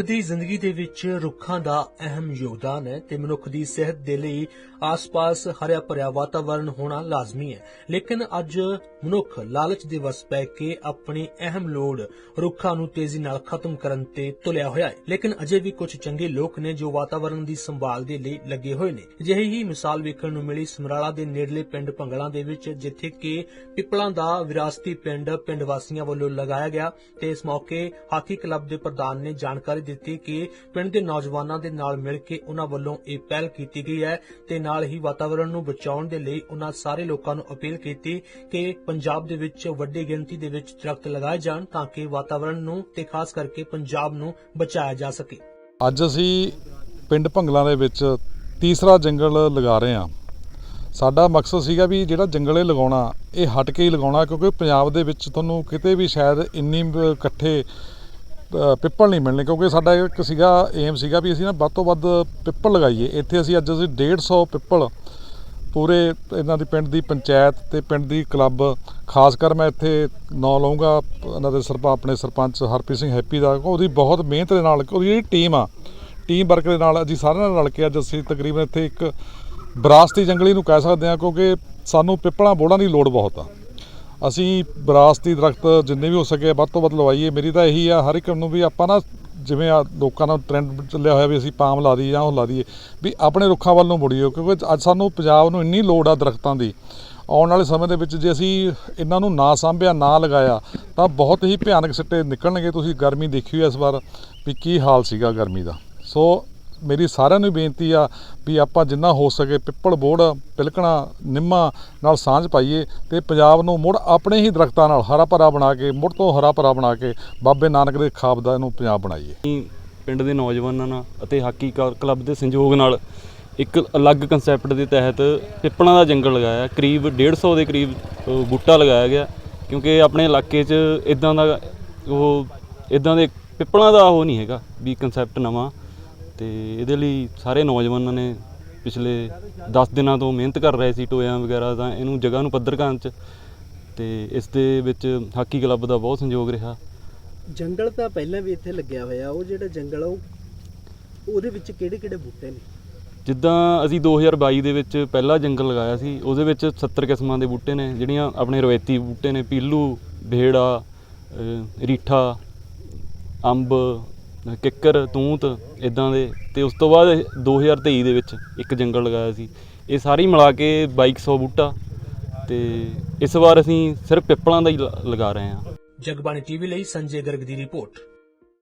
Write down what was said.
ਮਨੁੱਖ ਦੀ ਜ਼ਿੰਦਗੀ ਦੇ ਵਿੱਚ ਰੁੱਖਾਂ ਦਾ ਅਹਿਮ ਯੋਗਦਾਨ ਹੈ ਤੇ ਮਨੁੱਖ ਦੀ ਸਿਹਤ ਦੇ ਲਈ ਆਸ-ਪਾਸ ਹਰਿਆ ਭਰਿਆ ਵਾਤਾਵਰਣ ਹੋਣਾ ਲਾਜ਼ਮੀ ਹੈ। ਲੇਕਿਨ ਅੱਜ ਮਨੁੱਖ ਲਾਲਚ ਦੇ ਵਸ ਪੈ ਕੇ ਆਪਣੀ ਅਹਿਮ ਲੋੜ ਰੁੱਖਾਂ ਨੂੰ ਤੇਜ਼ੀ ਨਾਲ ਖਤਮ ਕਰਨ ਤੇ ਤੁਲਿਆ ਹੋਇਆ ਹੈ। ਲੇਕਿਨ ਅਜੇ ਵੀ ਕੁਝ ਚੰਗੇ ਲੋਕ ਨੇ ਜੋ ਵਾਤਾਵਰਣ ਦੀ ਸੰਭਾਲ ਦੇ ਲਈ ਲੱਗੇ ਹੋਏ ਨੇ। ਅਜਿਹੀ ਹੀ ਮਿਸਾਲ ਵੇਖਣ ਨੂੰ ਮਿਲੀ ਸਮਰਾਲਾ ਦੇ ਨੇੜਲੇ ਪਿੰਡ ਭੰਗਲਾਂ ਦੇ ਵਿੱਚ, ਜਿੱਥੇ ਕਿ ਪਿੱਪਲਾਂ ਦਾ ਵਿਰਾਸਤੀ ਪਿੰਡ ਪਿੰਡ ਵਾਸੀਆਂ ਵੱਲੋਂ ਲਗਾਇਆ ਗਿਆ ਤੇ ਇਸ ਮੌਕੇ ਹਾਕੀ ਕਲੱਬ ਦੇ ਪ੍ਰਧਾਨ ਨੇ ਜਾਣਕਾਰੀ ਦਿੱਤੀ ਕਿ ਪਿੰਡ ਦੇ ਨੌਜਵਾਨਾਂ ਦੇ ਨਾਲ ਮਿਲ ਕੇ ਉਹਨਾਂ ਵੱਲੋਂ ਇਹ ਪਹਿਲ ਕੀਤੀ ਗਈ ਹੈ ਤੇ ਨਾਲ ਹੀ ਵਾਤਾਵਰਣ ਨੂੰ ਬਚਾਉਣ ਦੇ ਲਈ ਉਹਨਾਂ ਸਾਰੇ ਲੋਕਾਂ ਨੂੰ ਅਪੀਲ ਕੀਤੀ ਕਿ ਪੰਜਾਬ ਦੇ ਵਿੱਚ ਵੱਡੀ ਗਿਣਤੀ ਦੇ ਵਿੱਚ ਦਰਖਤ ਲਗਾਏ ਜਾਣ ਤਾਂ ਕਿ ਵਾਤਾਵਰਣ ਨੂੰ ਤੇ ਖਾਸ ਕਰਕੇ ਪੰਜਾਬ ਨੂੰ ਬਚਾਇਆ ਜਾ ਸਕੇ। ਅੱਜ ਅਸੀਂ ਪਿੰਡ ਭੰਗਲਾਂ ਦੇ ਵਿੱਚ ਤੀਸਰਾ ਜੰਗਲ ਲਗਾ ਰਹੇ ਹਾਂ। ਸਾਡਾ ਮਕਸਦ ਸੀਗਾ ਵੀ ਜਿਹੜਾ ਜੰਗਲ ਇਹ ਲਗਾਉਣਾ, ਇਹ ਹਟ ਕੇ ਹੀ ਲਗਾਉਣਾ ਕਿਉਂਕਿ ਪੰਜਾਬ ਦੇ ਵਿੱਚ ਤੁਹਾਨੂੰ ਕਿਤੇ ਵੀ ਸ਼ਾਇਦ ਇੰਨੀ ਇਕੱਠੇ ਪਿੱਪਲ ਨਹੀਂ ਮਿਲਣੇ, ਕਿਉਂਕਿ ਸਾਡਾ ਇੱਕ ਸੀਗਾ ਏਮ ਸੀਗਾ ਵੀ ਅਸੀਂ ਨਾ ਵੱਧ ਤੋਂ ਵੱਧ ਪਿੱਪਲ ਲਗਾਈਏ। ਇੱਥੇ ਅਸੀਂ ਅੱਜ ਅਸੀਂ 150 ਪਿੱਪਲ ਪੂਰੇ ਇਹਨਾਂ ਦੀ ਪਿੰਡ ਦੀ ਪੰਚਾਇਤ ਤੇ ਪਿੰਡ ਦੀ ਕਲੱਬ, ਖਾਸ ਕਰ ਮੈਂ ਇੱਥੇ ਨਾਂ ਲਵਾਂਗਾ ਇਹਨਾਂ ਦੇ ਸਰਪਾ, ਆਪਣੇ ਸਰਪੰਚ ਹਰਪ੍ਰੀਤ ਸਿੰਘ ਹੈਪੀ ਦਾ ਉਹਦੀ ਬਹੁਤ ਮਿਹਨਤ ਦੇ ਨਾਲ, ਉਹਦੀ ਜਿਹੜੀ ਟੀਮ ਆ, ਟੀਮ ਵਰਕ ਦੇ ਨਾਲ ਅਸੀਂ ਸਾਰਿਆਂ ਨਾਲ ਰਲ ਕੇ ਅੱਜ ਅਸੀਂ ਤਕਰੀਬਨ ਇੱਥੇ ਇੱਕ ਵਿਰਾਸਤੀ ਜੰਗਲੀ ਨੂੰ ਕਹਿ ਸਕਦੇ ਹਾਂ, ਕਿਉਂਕਿ ਸਾਨੂੰ ਪਿੱਪਲਾਂ ਬੋੜਾਂ ਦੀ ਲੋੜ ਬਹੁਤ ਆ। ਅਸੀਂ ਵਿਰਾਸਤੀ ਦਰਖਤ ਜਿੰਨੇ ਵੀ ਹੋ ਸਕੇ ਵੱਧ ਤੋਂ ਵੱਧ ਲਵਾਈਏ। ਮੇਰੀ ਤਾਂ ਇਹੀ ਆ, ਹਰ ਇੱਕ ਨੂੰ ਵੀ ਆਪਾਂ ਨਾ ਜਿਵੇਂ ਆ ਲੋਕਾਂ ਦਾ ਟ੍ਰੈਂਡ ਚੱਲਿਆ ਹੋਇਆ ਵੀ ਅਸੀਂ ਪਾਮ ਲਾ ਦਈਏ ਜਾਂ ਉਹ ਲਾ ਦਈਏ, ਵੀ ਆਪਣੇ ਰੁੱਖਾਂ ਵੱਲ ਨੂੰ ਮੁੜੀਏ, ਕਿਉਂਕਿ ਅੱਜ ਸਾਨੂੰ ਪੰਜਾਬ ਨੂੰ ਇੰਨੀ ਲੋੜ ਆ ਦਰਖਤਾਂ ਦੀ। ਆਉਣ ਵਾਲੇ ਸਮੇਂ ਦੇ ਵਿੱਚ ਜੇ ਅਸੀਂ ਇਹਨਾਂ ਨੂੰ ਨਾ ਸਾਂਭਿਆ, ਨਾ ਲਗਾਇਆ, ਤਾਂ ਬਹੁਤ ਹੀ ਭਿਆਨਕ ਸਿੱਟੇ ਨਿਕਲਣਗੇ। ਤੁਸੀਂ ਗਰਮੀ ਦੇਖੀ ਹੋਈ ਇਸ ਵਾਰ, ਵੀ ਕੀ ਹਾਲ ਸੀਗਾ ਗਰਮੀ ਦਾ। ਸੋ ਮੇਰੀ ਸਾਰਿਆਂ ਨੂੰ ਬੇਨਤੀ ਆ ਵੀ ਆਪਾਂ ਜਿੰਨਾ ਹੋ ਸਕੇ ਪਿੱਪਲ ਬੋੜ, ਪਿਲਕਣਾ, ਨਿੰਮਾ ਨਾਲ ਸਾਂਝ ਪਾਈਏ ਤੇ ਪੰਜਾਬ ਨੂੰ ਮੁੜ ਆਪਣੇ ਹੀ ਦਰਖਤਾਂ ਨਾਲ ਹਰਾ ਭਰਾ ਬਣਾ ਕੇ, ਮੁੜ ਤੋਂ ਹਰਾ ਭਰਾ ਬਣਾ ਕੇ ਬਾਬੇ ਨਾਨਕ ਦੇ ਖਾਬ ਦਾ ਇਹਨੂੰ ਪੰਜਾਬ ਬਣਾਈਏ। ਪਿੰਡ ਦੇ ਨੌਜਵਾਨਾਂ ਨਾਲ ਅਤੇ ਹਾਕੀ ਕ- ਕਲੱਬ ਦੇ ਸੰਯੋਗ ਨਾਲ ਇੱਕ ਅਲੱਗ ਕਨਸੈਪਟ ਦੇ ਤਹਿਤ ਪਿੱਪਲਾਂ ਦਾ ਜੰਗਲ ਲਗਾਇਆ। ਕਰੀਬ 150 ਦੇ ਕਰੀਬ ਬੂਟਾ ਲਗਾਇਆ ਗਿਆ ਕਿਉਂਕਿ ਆਪਣੇ ਇਲਾਕੇ 'ਚ ਇਦਾਂ ਦਾ ਉਹ ਇਦਾਂ ਦੇ ਪਿੱਪਲਾਂ ਦਾ ਉਹ ਨਹੀਂ ਹੈਗਾ ਵੀ ਕਨਸੈਪਟ ਨਵਾਂ। ਤੇ ਇਹਦੇ ਲਈ ਸਾਰੇ ਨੌਜਵਾਨਾਂ ਨੇ ਪਿਛਲੇ 10 ਦਿਨਾਂ ਤੋਂ ਮਿਹਨਤ ਕਰ ਰਹੇ ਸੀ ਟੋਇਆਂ ਵਗੈਰਾ ਤਾਂ ਇਹਨੂੰ ਜਗ੍ਹਾ ਨੂੰ ਪੱਧਰ ਕਰਨ 'ਚ। ਤੇ ਇਸ ਦੇ ਵਿੱਚ ਹਾਕੀ ਕਲੱਬ ਦਾ ਬਹੁਤ ਸੰਯੋਗ ਰਿਹਾ। ਜੰਗਲ ਤਾਂ ਪਹਿਲਾਂ ਵੀ ਇੱਥੇ ਲੱਗਿਆ ਹੋਇਆ ਉਹ ਜਿਹੜਾ ਜੰਗਲ ਆ ਉਹ ਉਹਦੇ ਵਿੱਚ ਕਿਹੜੇ ਕਿਹੜੇ ਬੂਟੇ ਨੇ? ਜਿੱਦਾਂ ਅਸੀਂ 2022 ਦੇ ਵਿੱਚ ਪਹਿਲਾ ਜੰਗਲ ਲਗਾਇਆ ਸੀ ਉਹਦੇ ਵਿੱਚ 70 ਕਿਸਮਾਂ ਦੇ ਬੂਟੇ ਨੇ ਜਿਹੜੀਆਂ ਆਪਣੇ ਰਵਾਇਤੀ ਬੂਟੇ ਨੇ ਪੀਲੂ ਭੇੜਾ ਅ, ਰੀਠਾ ਅੰਬ ਕਿੱਕਰ, ਤੂੰਤ ਇਦਾਂ ਦੇ। ਤੇ ਉਸ ਤੋਂ ਬਾਅਦ 2023 ਦੇ ਵਿੱਚ ਇੱਕ ਜੰਗਲ ਲਗਾਇਆ ਸੀ। ਇਹ ਸਾਰੀ ਮਿਲਾ ਕੇ 2200 ਬੂਟਾ। ਤੇ ਇਸ ਵਾਰ ਅਸੀਂ ਸਿਰਫ ਪਿੱਪਲਾਂ ਦਾ ਹੀ ਲਗਾ ਰਹੇ ਹਾਂ। ਜਗਬਾਣੀ ਟੀਵੀ ਲਈ ਸੰਜੇ ਗਰਗ ਦੀ ਰਿਪੋਰਟ।